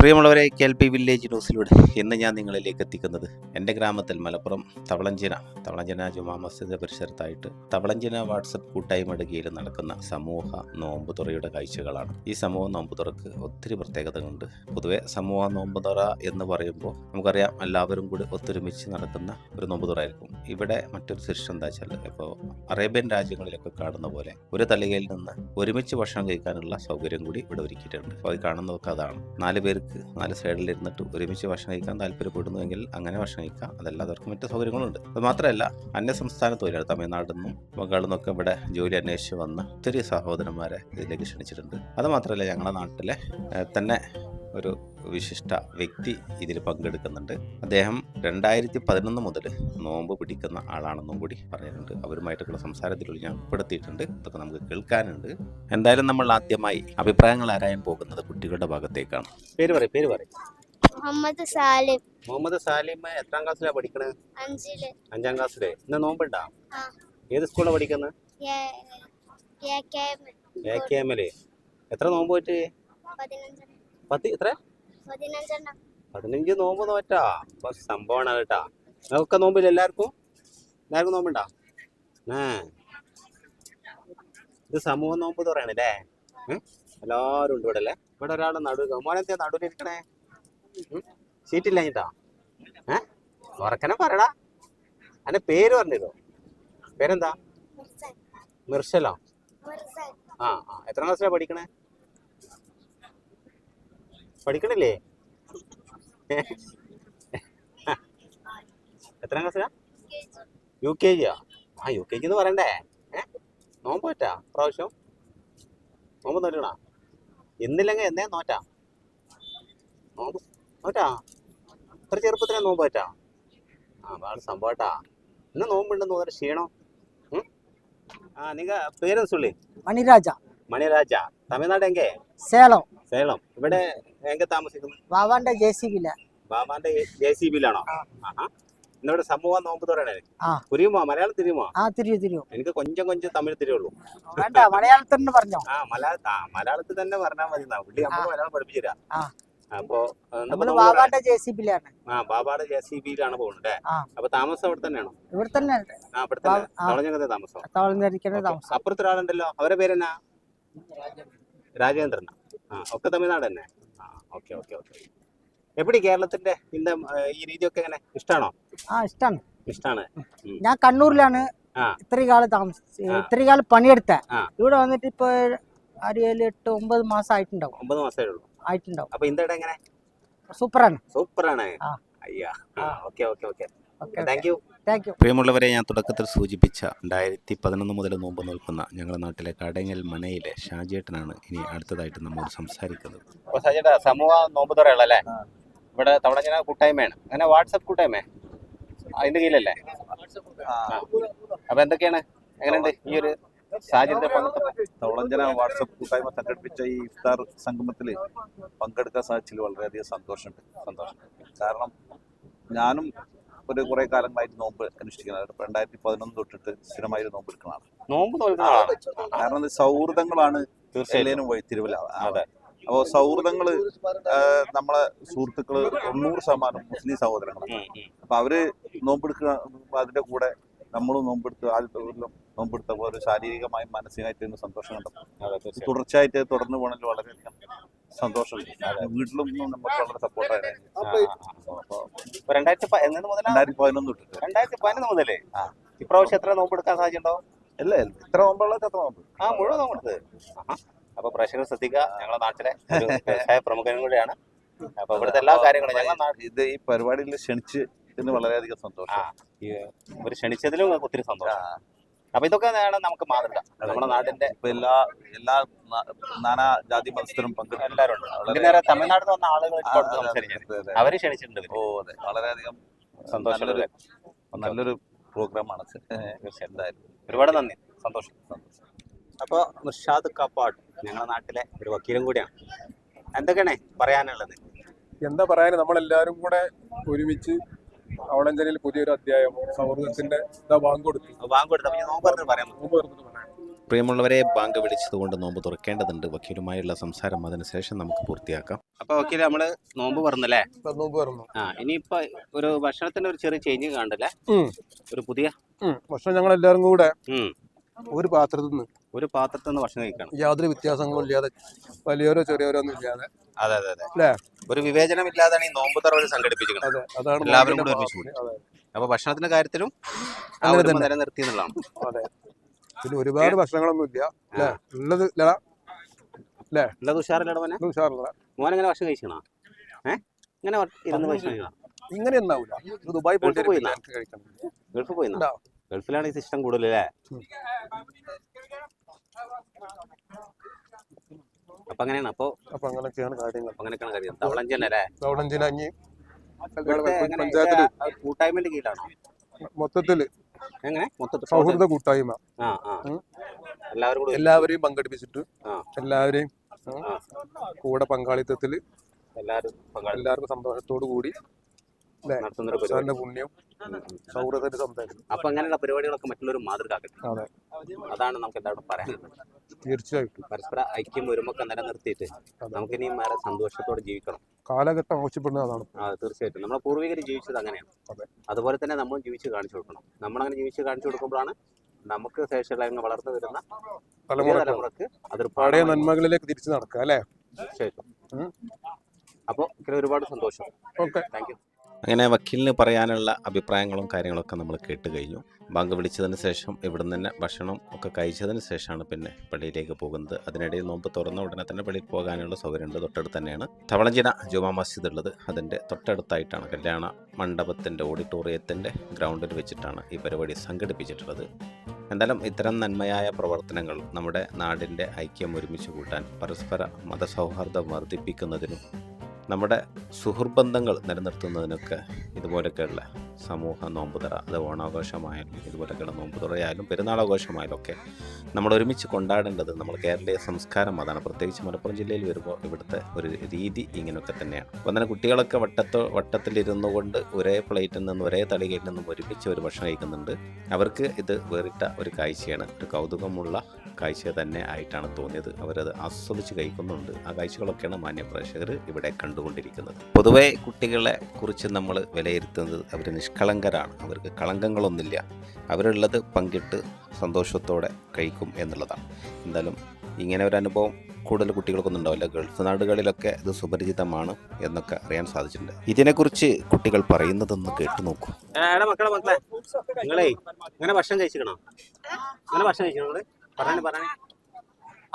പ്രിയമുള്ളവരെ K L P village ന്യൂസിലൂടെ ഇന്ന് ഞാൻ നിങ്ങളിലേക്ക് എത്തിക്കുന്നത് എന്റെ ഗ്രാമത്തിൽ മലപ്പുറം തവളഞ്ചിന തവളഞ്ചിന ജുമാ മസ്ജിദ് പരിസരത്തായിട്ട് തവളഞ്ചിന വാട്സപ്പ് കൂട്ടായ്മ ഇടുകയിൽ നടക്കുന്ന സമൂഹ നോമ്പുതുറയുടെ കാഴ്ചകളാണ്. ഈ സമൂഹ നോമ്പുതുറക്ക് ഒത്തിരി പ്രത്യേകതകളുണ്ട്. പൊതുവെ സമൂഹ നോമ്പുതുറ എന്ന് പറയുമ്പോൾ നമുക്കറിയാം എല്ലാവരും കൂടി ഒത്തൊരുമിച്ച് നടക്കുന്ന ഒരു നോമ്പുതുറയായിരിക്കും ഇവിടെ മറ്റൊരു സിസ്റ്റം എന്താ വെച്ചാൽ ഇപ്പോൾ അറേബ്യൻ രാജ്യങ്ങളിലൊക്കെ കാണുന്ന പോലെ ഒരു തലികയിൽ നിന്ന് ഒരുമിച്ച് ഭക്ഷണം കഴിക്കാനുള്ള സൗകര്യം കൂടി ഇവിടെ ഒരുക്കിയിട്ടുണ്ട്. അപ്പോൾ അത് കാണുന്നതൊക്കെ അതാണ്. നാല് പേർക്ക് നാല് സൈഡിൽ ഇരുന്നിട്ട് ഒരുമിച്ച് ഭക്ഷണം കഴിക്കാൻ താല്പര്യപ്പെടുന്നുവെങ്കിൽ അങ്ങനെ ഭക്ഷണം കഴിക്കാം. അതല്ലാത്തവർക്ക് മറ്റു സൗകര്യങ്ങളുണ്ട്. അത് മാത്രമല്ല അന്യ സംസ്ഥാന തൊഴിലാളി തമിഴ്നാട്ടിൽ നിന്നും ബംഗാളിൽ നിന്നൊക്കെ ഇവിടെ ജോലി അന്വേഷിച്ച് വന്ന ഒത്തിരി സഹോദരന്മാരെ ഇതിലേക്ക് ക്ഷണിച്ചിട്ടുണ്ട്. അത് മാത്രമല്ല ഞങ്ങളുടെ നാട്ടിലെ തന്നെ ഒരു വിശിഷ്ട വ്യക്തി ഇതിൽ പങ്കെടുക്കുന്നുണ്ട്. അദ്ദേഹം രണ്ടായിരത്തി പതിനൊന്ന് മുതൽ നോമ്പ് പിടിക്കുന്ന ആളാണെന്നും കൂടി പറഞ്ഞിട്ടുണ്ട് അവരുമായിട്ടുള്ള സംസാരത്തിലൂടെ ഞാൻ ഉൾപ്പെടുത്തിയിട്ടുണ്ട് അതൊക്കെ നമുക്ക് കേൾക്കാനുണ്ട്. എന്തായാലും നമ്മൾ ആദ്യമായി അഭിപ്രായങ്ങൾ ആരായാൻ പോകുന്നത് കുട്ടികളുടെ ഭാഗത്തേക്കാണ്. പേര് പറയും പേര് പറയും. മുഹമ്മദ് സാലിം. മുഹമ്മദ് സാലിം എത്രാം ക്ലാസ്സിലാണ് പഠിക്കണത് അഞ്ചിൽ. അഞ്ചാം ക്ലാസ്സിലെ. ഇന്ന് നോമ്പുണ്ടാ? ആ. ഏത് സ്കൂളിലാണ് പഠിക്കുന്നത് എത്ര നോമ്പ് പറ്റി പത്ത് എത്ര? പതിനഞ്ച് നോമ്പ് നോറ്റാ അപ്പൊ സംഭവമാണ് കേട്ടാ ഒക്കെ നോമ്പില്ല എല്ലാവർക്കും? എല്ലാവർക്കും നോമ്പുണ്ടാ? ഏ. ഇത് സമൂഹ നോമ്പ് തുറയാണല്ലേ എല്ലാവരും ഉണ്ട് ഇവിടെ അല്ലേ? ഇവിടെ ഒരാൾ നടു മോനെന്താ നടുവിലിരിക്കണേ സീറ്റില്ല കേട്ടാ ഏ? ഉറക്കനെ പറയടാ. അന്റെ പേര് പറഞ്ഞിരുന്നു? പേരെന്താ? മിർഷലോ ആ ആ. എത്ര ക്ലാസ്സിലാണ് പഠിക്കണേ? പഠിക്കണില്ലേ? എത്രാം ക്ലാസ്സിലാ? യു കെ ജിയാ ആ. യു കെ ജി എന്ന് പറയണ്ടേ? നോമ്പ് പറ്റാ പ്രാവശ്യം നോമ്പ് നോറ്റണാ ഇന്നില്ലെങ്കിൽ എന്നേ നോറ്റാ? നോമ്പ് നോറ്റാ? ഇത്ര ചെറുപ്പത്തിനെ നോമ്പ് പറ്റാ ആ വേറെ സംഭവട്ടാ ഇന്ന് നോമ്പുണ്ടെന്ന് തോന്നുന്നു ക്ഷീണം. ആ നിങ്ങ പേരെന്ത് സുള്ളി? മണിരാജ. മണിരാജ തമിഴ്നാട് എങ്കെ സേലം. സേലം. ഇവിടെ എങ്ക താമസിക്കുന്നു? ബാബാന്റെ ജെ സി ബിയില. ബാബാന്റെ ജെ സി ബിയിലാണോ? ഇന്നിവിടെ സമൂഹം നോമ്പ് തുറയണേ. പുരിയുമോ മലയാളം തിരിയുമോ? ആ തിരിയു തിരിയു. എനിക്ക് കൊഞ്ചം കൊഞ്ചം തമിഴ് തിരിയുള്ളൂ. വേണ്ട മലയാളത്തിൽ തന്നെ പറഞ്ഞോ. ആ മലയാള ആ മലയാളത്തിൽ തന്നെ പറഞ്ഞാൽ മതി. പുള്ളി മലയാളം പഠിപ്പിച്ചു തരാം. അപ്പോ ആ, ഇന്നിപ്പോ നമ്മൾ നോമ്പ് തുറ- ബാബാന്റെ ജെ സി ബിയിലാണ്. ആ ബാബാടെ ജെ സി ബിയിലാണ് പോകുന്നത് അപ്പൊ താമസം അവിടെ തന്നെയാണോ? ഇവിടെ തന്നെ ആ അവിടെ തന്നെ. ആ. താമസം. തവളഞ്ഞിരിക്കുന്ന താമസം. അപ്പുറത്തൊരാളുണ്ടല്ലോ. അവരെ പേരെന്നാ? രാജേന്ദ്രൻ ആ ഒക്കെ തമിഴ്നാട് തന്നെ ആ ഓക്കെ ഓക്കെ ഓക്കെ. എപ്പടി കേരളത്തിന്റെ ഇന്ന ഈ രീതിയൊക്കെ എങ്ങനെ? ഇഷ്ടമാണോ ആ ഇഷ്ടമാണ് ഇഷ്ടമാണ് ഞാൻ കണ്ണൂരിലാണ് ഇത്ര കാലം താമസിച്ചു ഇത്രയും കാലം പണിയെടുത്ത. ഇവിടെ വന്നിട്ട് ഇപ്പൊ 8 ഏഴ് എട്ട് ഒമ്പത് മാസം ആയിട്ടുണ്ടാവും. ഒമ്പത് മാസമേ ഉള്ളൂ. ആയിട്ടുണ്ടാവും. അപ്പൊ ഇന്ത്യയുടെ എങ്ങനെ? സൂപ്പറാണ്. സൂപ്പറാണ്. അയ്യാ. Okay okay okay. Thank you പ്രിയമുള്ളവരെ ഞാൻ തുടക്കത്തിൽ സൂചിപ്പിച്ച രണ്ടായിരത്തി പതിനൊന്ന് മുതൽ നോമ്പ് നിൽക്കുന്ന ഞങ്ങളുടെ നാട്ടിലെ കടങ്ങൽ മനയിലെ ഷാജേട്ടനാണ് ഇനി അടുത്തതായിട്ട് നമ്മോട് സംസാരിക്കുന്നത്. അപ്പോൾ ഷാജേട്ടാ സമൂഹ നോമ്പ് തുറയുള്ളല്ലേ ഇവിടെ തവളഞ്ഞന കൂട്ടായ്മയാണ്. അങ്ങനെ വാട്സപ്പ് കൂട്ടായ്മ അതിന്റെ കീഴിലല്ലേ. അപ്പൊ എന്തൊക്കെയാണ്? എങ്ങനെയുണ്ട് ഈ ഒരു തവളഞ്ചന വാട്സപ്പ് കൂട്ടായ്മ സംഘടിപ്പിച്ച ഈ ഇഫ്താർ സംഗമത്തിൽ പങ്കെടുക്കാൻ സാധിച്ചതിൽ വളരെയധികം സന്തോഷമുണ്ട്. സന്തോഷം. കാരണം ഞാനും ഒരു കുറെ കാലങ്ങളായിട്ട് നോമ്പ് അനുഷ്ഠിക്കുന്നത്. രണ്ടായിരത്തി പതിനൊന്ന് തൊട്ടിട്ട് സ്ഥിരമായി ഒരു നോമ്പ് എടുക്കുന്നതാണ് നോമ്പ് കാരണം സൗഹൃദങ്ങളാണ് തീർച്ചയായും എല്ലാവരും തിരുവല്ല. അപ്പോൾ സൗഹൃദങ്ങൾ നമ്മളെ സുഹൃത്തുക്കൾ തൊണ്ണൂറ് ശതമാനം മുസ്ലിം സഹോദരങ്ങളാണ്. അപ്പൊ അവർ നോമ്പെടുക്കുക അതിന്റെ കൂടെ നമ്മളും നോമ്പെടുത്ത് ആദ്യത്തെ കൊല്ലം നോമ്പെടുത്തപ്പോൾ ഒരു ശാരീരികമായും മാനസികമായിട്ട് സന്തോഷം കണ്ടു. തുടർച്ചയായിട്ട് തുടർന്ന് പോകണമെങ്കിൽ വളരെയധികം സന്തോഷമുണ്ട് വീട്ടിലും നമുക്ക് വളരെ സപ്പോർട്ടായിരുന്നു രണ്ടായിരത്തി മുതലാ രണ്ടായിരത്തി പതിനൊന്ന് തൊട്ടിട്ട് രണ്ടായിരത്തി പതിനൊന്ന് മുതലേ? ആ. ഇപ്രാവശ്യം എത്ര നോമ്പ് എടുക്കാൻ സാധ്യതയുണ്ടോ? അല്ല ഇത്ര നോമ്പുള്ള എത്ര നോമ്പ് ആ മുഴുവൻ നോമ്പെടുത്ത് അപ്പൊ പ്രേക്ഷകർ ശ്രദ്ധിക്കുക. ഞങ്ങളെ നാട്ടിലെ ഒരു വ്യവസായ പ്രമുഖനും കൂടിയാണ്. അപ്പൊ ഇവിടുത്തെ എല്ലാ കാര്യങ്ങളും ഇത് ഈ പരിപാടിയിൽ ക്ഷണിച്ച് ഇതിന് വളരെയധികം സന്തോഷം. ഇവർ ക്ഷണിച്ചതിലും ഒത്തിരി സന്തോഷം. അപ്പൊ ഇതൊക്കെ നമുക്ക് മാതൃക. നമ്മുടെ നാടിന്റെ എല്ലാ എല്ലാ നാനാ ജാതി മതസ്ഥരും പങ്കെടുക്കും തമിഴ്നാട്ടിൽ നിന്ന് വന്ന ആളുകൾ. അവർ ക്ഷണിച്ചിട്ടുണ്ട്. ഓ അതെ. വളരെയധികം സന്തോഷം നല്ലൊരു നല്ലൊരു പ്രോഗ്രാമാണ് എന്തായാലും. ഒരുപാട് നന്ദി. സന്തോഷം. അപ്പോൾ നിർഷാദ് കാപ്പാട് ഞങ്ങളുടെ നാട്ടിലെ ഒരു വക്കീലും കൂടിയാണ്. എന്തൊക്കെയാണ് പറയാനുള്ളത്? എന്താ പറയാൻ നമ്മളെല്ലാവരും കൂടെ ഒരുമിച്ച് അവളഞ്ചലിൽ പുതിയൊരു അധ്യായം സൗഹൃദത്തിന്റെ പ്രിയമുള്ളവരെ ബാങ്ക് വിളിച്ചത് കൊണ്ട് നോമ്പ് പറയാം പ്രിയമുള്ളവരെ ബാങ്ക് വിളിച്ചതുകൊണ്ട് നോമ്പ് തുറക്കേണ്ടതുണ്ട്. വക്കീലുമായുള്ള സംസാരം അതിനുശേഷം നമുക്ക് പൂർത്തിയാക്കാം. അപ്പൊ വക്കീൽ നമ്മൾ നോമ്പ് പറഞ്ഞല്ലേ നോമ്പ് പറഞ്ഞു ആ ഇനിയിപ്പൊ ഒരു ഭക്ഷണത്തിന്റെ ഒരു ചെറിയ ചേഞ്ച് കാണണ്ടല്ലേ? ഒരു പുതിയ? ഭക്ഷണം ഞങ്ങൾ എല്ലാവരും കൂടെ ഒരു പാത്രത്തിൽ നിന്ന് ഒരു പാത്രത്തിൽ നിന്ന് ഭക്ഷണം കഴിക്കണം. യാതൊരു വ്യത്യാസങ്ങളും ഇല്ലാതെ വലിയവരോ ചെറിയവരോ ഒന്നും ഇല്ലാതെ. അതെ അതെ അതെ. അല്ലേ? ഒരു വിവേചനമില്ലാതാണ് ഈ നോമ്പ് തുറ സംഘടിപ്പിച്ചിരിക്കുന്നത് അതെ അതാണ് എല്ലാവരും കൂടെ ഒരുമിച്ച്. അതെ. അപ്പൊ ഭക്ഷണത്തിന്റെ കാര്യത്തിലും അങ്ങനെ തന്നെ. നിലനിർത്തി എന്നുള്ളതാണ്. അതെ. പിന്നെ ഒരുപാട് ഭക്ഷണങ്ങളൊന്നും ഇല്ല. അല്ലേ? ഉള്ളത് ഇല്ല. ഉള്ളത് ഉഷാറില്ലടവനെ ഉഷാറില്ല. മോൻ എങ്ങനെ ഭക്ഷണം കഴിക്കണോ? ഏഹ് ഇങ്ങനെ ഇരുന്ന് ഭക്ഷണം കഴിക്കണം? ഇങ്ങനെ ഉണ്ടാവില്ല ദുബായ് പോയിട്ട് പോയില്ല കഴിക്കണം ഗൾഫിൽ ഗൾഫിലാണ് ഈ സിസ്റ്റം കൂടുതൽ അല്ലേ? ഉം. അപ്പൊ അങ്ങനെയാണ്. അപ്പൊ അപ്പൊ അങ്ങനെയൊക്കെയാണ് കാര്യങ്ങൾ. അപ്പൊ അങ്ങനെയൊക്കെയാണ് കാര്യം. തവളഞ്ചന അല്ലേ തവളഞ്ചന അഞ്ഞി. പഞ്ചായത്തിൽ കൂട്ടായ്മന്റെ കീഴിലാണോ? മൊത്തത്തിൽ എങ്ങനെ? മൊത്തത്തിൽ സൗഹൃദ കൂട്ടായ്മ? എല്ലാവരും എല്ലാവരെയും പങ്കെടുപ്പിച്ചിട്ട് എല്ലാവരെയും. കൂടെ പങ്കാളിത്തത്തിൽ എല്ലാവരും എല്ലാവർക്കും സന്തോഷത്തോടു കൂടി നടത്തുന്ന പുണ്യം സൗഹൃദത്തിന്റെ സംസാരിക്കും. അപ്പൊ അങ്ങനെയുള്ള പരിപാടികളൊക്കെ മറ്റുള്ളവർ മാതൃകാക്കട്ടെ. അതെ. അതാണ് നമുക്ക് എല്ലാവരും പറയാനുള്ളത്. തീർച്ചയായിട്ടും. പരസ്പര ഐക്യം ഒരുമൊക്കെ നിലനിർത്തിയിട്ട് നമുക്കിനിയും വേറെ സന്തോഷത്തോടെ ജീവിക്കണം. കാലഘട്ടം ആവശ്യപ്പെടുന്നത് അതാണ്. തീർച്ചയായിട്ടും. നമ്മളെ പൂർവികർ ജീവിച്ചത് അങ്ങനെയാണ്. അതുപോലെ തന്നെ നമ്മൾ ജീവിച്ച് കാണിച്ചു കൊടുക്കണം. നമ്മളങ്ങനെ ജീവിച്ച് കാണിച്ചു കൊടുക്കുമ്പോഴാണ് നമുക്ക് ശേഷമുള്ള വളർന്നു വരുന്ന തലമുറയ്ക്ക് അതൊരു പഴയ നന്മകളിലേക്ക് തിരിച്ചു നടക്കുക അല്ലേ? തീർച്ചയായിട്ടും. അപ്പോൾ ഒരുപാട് സന്തോഷം. ഓക്കെ. Thank you. അങ്ങനെ വക്കീലിന് പറയാനുള്ള അഭിപ്രായങ്ങളും കാര്യങ്ങളൊക്കെ നമ്മൾ കേട്ട് കഴിഞ്ഞു. ബാങ്ക് വിളിച്ചതിന് ശേഷം ഇവിടുന്ന് തന്നെ ഭക്ഷണം ഒക്കെ കഴിച്ചതിന് ശേഷമാണ് പിന്നെ പള്ളിയിലേക്ക് പോകുന്നത്. അതിനിടയിൽ നോമ്പ് തുറന്ന ഉടനെ തന്നെ പള്ളിയിൽ പോകാനുള്ള സൗകര്യമുണ്ട്. തൊട്ടടുത്ത് തന്നെയാണ് തവളഞ്ചിന ജുമാ മസ്ജിദ് ഉള്ളത്. അതിന്റെ തൊട്ടടുത്തായിട്ടാണ് കല്യാണ മണ്ഡപത്തിന്റെ ഓഡിറ്റോറിയത്തിന്റെ ഗ്രൗണ്ടിൽ വെച്ചിട്ടാണ് ഈ പരിപാടി സംഘടിപ്പിച്ചിട്ടുള്ളത്. എന്തായാലും ഇത്തരം നന്മയായ പ്രവർത്തനങ്ങൾ നമ്മുടെ നാടിന്റെ ഐക്യം ഒരുമിച്ച് കൂട്ടാൻ പരസ്പര മതസൗഹാർദ്ദം വർദ്ധിപ്പിക്കുന്നതിനും നമ്മുടെ സുഹൃബന്ധങ്ങൾ നിലനിർത്തുന്നതിനൊക്കെ ഇതുപോലൊക്കെയുള്ള സമൂഹ നോമ്പുതറ അത് ഓണാഘോഷമായാലും ഇതുപോലെയൊക്കെയുള്ള നോമ്പുതുറയായാലും പെരുന്നാളാഘോഷമായാലും ഒക്കെ നമ്മൾ ഒരുമിച്ച് കൊണ്ടാടേണ്ടത് നമ്മൾ കേരളീയ സംസ്കാരം അതാണ്. പ്രത്യേകിച്ച് മലപ്പുറം ജില്ലയിൽ വരുമ്പോൾ ഇവിടുത്തെ ഒരു രീതി ഇങ്ങനെയൊക്കെ തന്നെയാണ്. അപ്പോൾ തന്നെ കുട്ടികളൊക്കെ വട്ടത്തോ വട്ടത്തിലിരുന്നു കൊണ്ട് ഒരേ പ്ലേറ്റിൽ നിന്നും ഒരേ തളികയിൽ നിന്നും ഒരുമിച്ച് ഒരു ഭക്ഷണം കഴിക്കുന്നുണ്ട്. അവർക്ക് ഇത് വേറിട്ട ഒരു കാഴ്ചയാണ് ഒരു കൗതുകമുള്ള കാഴ്ച തന്നെ ആയിട്ടാണ് തോന്നിയത്. അവരത് ആസ്വദിച്ച് കഴിക്കുന്നുണ്ട്. ആ കാഴ്ചകളൊക്കെയാണ് മാന്യപ്രേക്ഷകർ ഇവിടെ കണ്ടുകൊണ്ടിരിക്കുന്നത്. പൊതുവേ കുട്ടികളെ കുറിച്ച് നമ്മൾ വിലയിരുത്തുന്നത് അവർ നിഷ്കളങ്കരാണ് അവർക്ക് കളങ്കങ്ങളൊന്നുമില്ല. അവരുള്ളത് പങ്കിട്ട് സന്തോഷത്തോടെ കഴിക്കും എന്നുള്ളതാണ്. എന്തായാലും ഇങ്ങനെ ഒരു അനുഭവം കൂടുതൽ കുട്ടികൾക്കൊന്നും ഉണ്ടാവില്ല. ഗൾഫ് നാടുകളിലൊക്കെ ഇത് സുപരിചിതമാണ് എന്നൊക്കെ അറിയാൻ സാധിച്ചിട്ടുണ്ട്. ഇതിനെക്കുറിച്ച് കുട്ടികൾ പറയുന്നതൊന്ന് കേട്ടു നോക്കൂ. മക്കളെ മക്കളെ. നിങ്ങളേ ഇങ്ങനെ ഭക്ഷണം കഴിച്ചിക്കണോ? ഇങ്ങനെ ഭക്ഷണം കഴിക്കണോ പറഞ്ഞേ പറഞ്ഞേ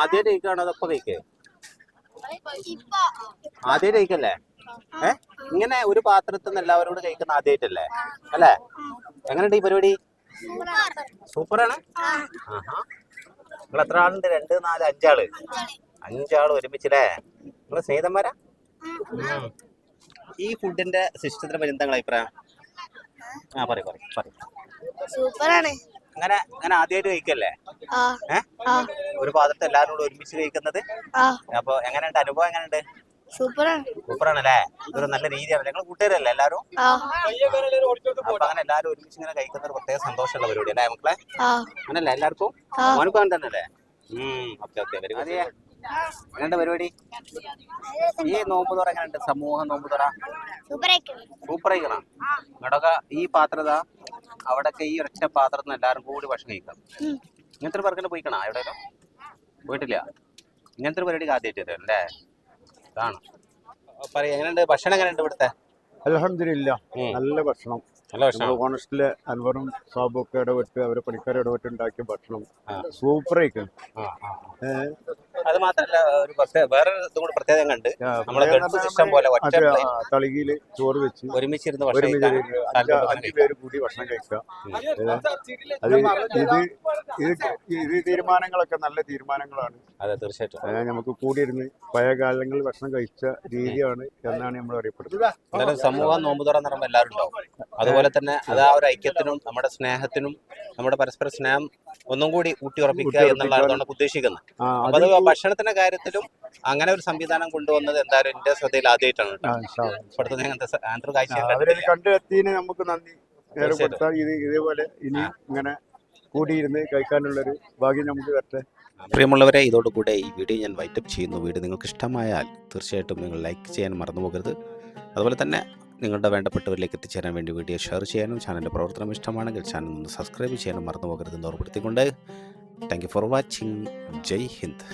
ആദ്യമായിട്ട് കഴിക്കുകയാണോ അതപ്പം കഴിക്കേ? ഇപ്പൊ. ആദ്യമായിട്ട് കഴിക്കല്ലേ? ഏ? ഇങ്ങനെ ഒരു പാത്രത്തിൽ നിന്ന് എല്ലാവരും കൂടെ കഴിക്കുന്ന ആദ്യമായിട്ടല്ലേ അല്ലേ? എങ്ങനെയുണ്ട് ഈ പരിപാടി? സൂപ്പറാണ്? നിങ്ങൾ എത്ര ആളുണ്ട്? രണ്ട് നാല് അഞ്ചാൾ. അഞ്ചാൾ ഒരുമിച്ചല്ലേ? നിങ്ങൾ സ്നേഹിതന്മാരാ. ഈ ഫുഡിന്റെ സിസ്റ്റത്തിനെ പറ്റി എന്താ അഭിപ്രായം? ആ പറയും പറയും പറയും. സൂപ്പറാണ്. അങ്ങനെ അങ്ങനെ ആദ്യമായിട്ട് കഴിക്കല്ലേ? ഒരു പാത്രത്തെ എല്ലാവരും കൂടെ ഒരുമിച്ച് കഴിക്കുന്നത്? അപ്പൊ എങ്ങനെയുണ്ട്? അനുഭവം എങ്ങനെയുണ്ട്? സൂപ്പറാണല്ലേ? ഇതൊരു നല്ല രീതിയാണ് ഞങ്ങൾ കൂട്ടുകാരല്ലേ എല്ലാരും അങ്ങനെ എല്ലാരും ഒരുമിച്ച് ഇങ്ങനെ കഴിക്കുന്ന ഒരു പ്രത്യേക സന്തോഷമുള്ള പരിപാടി അല്ലേ മക്കളെ? അങ്ങനല്ലേ എല്ലാവർക്കും. മോനക്കും തന്നെ അല്ലേ ഓക്കെ ഓക്കെ. വെരി എങ്ങനെയുണ്ട് പരിപാടി? ഈ നോമ്പ് തുറ എങ്ങനെയുണ്ട്? സമൂഹ നോമ്പ് തുറ? സൂപ്പർ ആയിക്കണം ഇങ്ങോട്ടൊക്കെ ഈ പാത്രത അവിടൊക്കെ ഈ ഒറ്റ പാത്രത്തിന് നിന്ന് എല്ലാവരും കൂടി ഭക്ഷണം കഴിക്കാം. ഇങ്ങനത്തെ ഒരു പേർക്കെല്ലാം പോയിക്കണോ? എവിടെയെങ്കിലും പോയിട്ടില്ല. ഇങ്ങനത്തെ ഒരു പരിപാടിക്ക് ആദ്യമായിട്ട് അല്ലേ ഇതാണ്. പറയാ എങ്ങനെയുണ്ട്? ഭക്ഷണം എങ്ങനെയുണ്ട് ഇവിടുത്തെ? അലഹമില്ല നല്ല ഭക്ഷണം. നല്ല ഭക്ഷണം. ഓണസ്റ്റിലെ അൻവറും സാബും ഒക്കെ ഇടപെട്ട് അവരെ പണിക്കാരെ ഇടപെട്ട് ഉണ്ടാക്കിയ ഭക്ഷണം. ആ. അത് മാത്രല്ല ഒരു പ്രത്യേക വേറെ ഇതും കൂടി പ്രത്യേകം കണ്ട്. നമ്മളെ ഗൾഫ് സിസ്റ്റം പോലെ ഒറ്റ തളികയിൽ ചോറ് വെച്ച് ഒരുമിച്ചിരുന്ന് അഞ്ച് പേര് കൂടി ഭക്ഷണം കഴിക്കുക. അത് ഇത് ഇത് ഇത് തീരുമാനങ്ങളൊക്കെ നല്ല തീരുമാനങ്ങളാണ്. അതെ തീർച്ചയായിട്ടും. നമുക്ക് കൂടിയിരുന്ന് പഴയ കാലങ്ങളിൽ ഭക്ഷണം കഴിച്ച രീതിയാണ് എന്നാണ് നമ്മൾ അറിയപ്പെടുന്നത്. എന്തായാലും സമൂഹം നോമ്പ് തുറന്ന് പറയുമ്പോൾ എല്ലാവരും ഉണ്ടാവും. അതുപോലെ തന്നെ അത് ആ ഒരു ഐക്യത്തിനും നമ്മുടെ സ്നേഹത്തിനും നമ്മുടെ പരസ്പര സ്നേഹം ഒന്നും കൂടി ഊട്ടിയുറപ്പിക്കുക ഊട്ടിയുറപ്പിക്കുക. എന്നുള്ളതാണ് ഉദ്ദേശിക്കുന്നത്. അത് ഭക്ഷണത്തിന്റെ കാര്യത്തിലും അങ്ങനെ ഒരു സംവിധാനം കൊണ്ടുവന്നത് എന്തായാലും എന്റെ ശ്രദ്ധയിൽ ആദ്യമായിട്ടാണ്. ഇവിടുത്തെ അങ്ങനത്തെ കാഴ്ച കണ്ടെത്തിയതിന് നമുക്ക് നന്ദി. ഇത് ഇതേപോലെ ഇനി ഇങ്ങനെ കൂടിയിരുന്ന് കഴിക്കാനുള്ളൊരു ഭാഗ്യം നമുക്ക് വരട്ടെ. പ്രിയമുള്ളവരെ ഇതോടുകൂടെ ഈ വീഡിയോ ഞാൻ വൈറ്റപ്പ് ചെയ്യുന്നു. വീഡിയോ നിങ്ങൾക്ക് ഇഷ്ടമായാൽ തീർച്ചയായിട്ടും നിങ്ങൾ ലൈക്ക് ചെയ്യാൻ മറന്നു പോകരുത്. അതുപോലെ തന്നെ നിങ്ങളുടെ വേണ്ടപ്പെട്ടവരിലേക്ക് എത്തിച്ചേരാൻ വേണ്ടി വീഡിയോ ഷെയർ ചെയ്യാനും ചാനലിന്റെ പ്രവർത്തനം ഇഷ്ടമാണെങ്കിൽ ചാനൽ ഒന്ന് സബ്സ്ക്രൈബ് ചെയ്യാനും മറന്നു പോകരുതെന്ന് ഓർപ്പെടുത്തിക്കൊണ്ട് thank you for watching Jai Hind